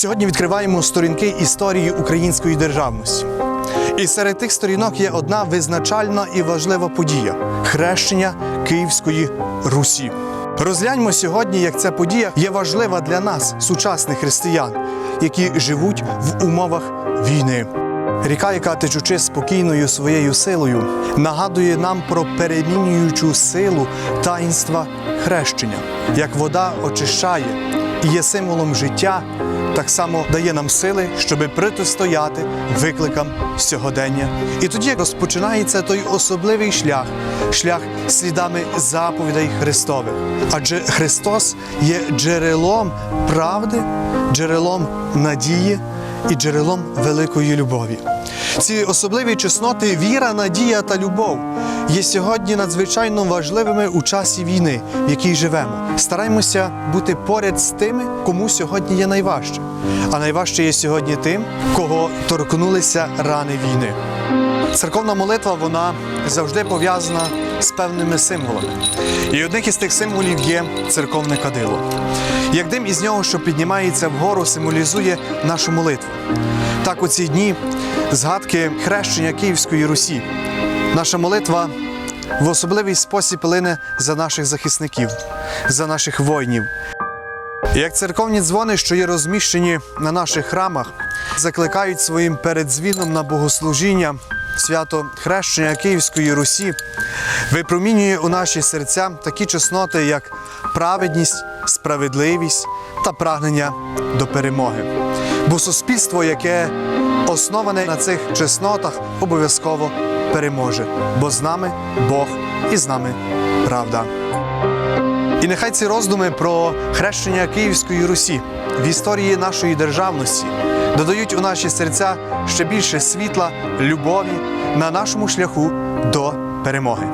Сьогодні відкриваємо сторінки історії української державності. І серед тих сторінок є одна визначальна і важлива подія хрещення Київської Русі. Розгляньмо сьогодні, як ця подія є важлива для нас, сучасних християн, які живуть в умовах війни. Ріка, яка течучи спокійною своєю силою, нагадує нам про перемінюючу силу таїнства хрещення. Як вода очищає і є символом життя, так само дає нам сили, щоби протистояти викликам сьогодення. І тоді розпочинається той особливий шлях, шлях слідами заповідей Христових. Адже Христос є джерелом правди, джерелом надії і джерелом великої любові. Ці особливі чесноти віра, надія та любов є сьогодні надзвичайно важливими у часі війни, в якій живемо. Стараймося бути поряд з тими, кому сьогодні є найважче. А найважче є сьогодні тим, кого торкнулися рани війни. Церковна молитва вона завжди пов'язана з певними символами. І одним із тих символів є церковне кадило. Як дим із нього, що піднімається вгору, символізує нашу молитву. Так у ці дні згадки хрещення Київської Русі. Наша молитва в особливий спосіб лине за наших захисників, за наших воїнів. Як церковні дзвони, що є розміщені на наших храмах, закликають своїм передзвіном на богослужіння свято хрещення Київської Русі, випромінює у наші серця такі чесноти, як праведність, справедливість та прагнення до перемоги. Бо суспільство, яке основане на цих чеснотах, обов'язково переможе, бо з нами Бог і з нами правда. І нехай ці роздуми про хрещення Київської Русі в історії нашої державності додають у наші серця ще більше світла, любові на нашому шляху до перемоги.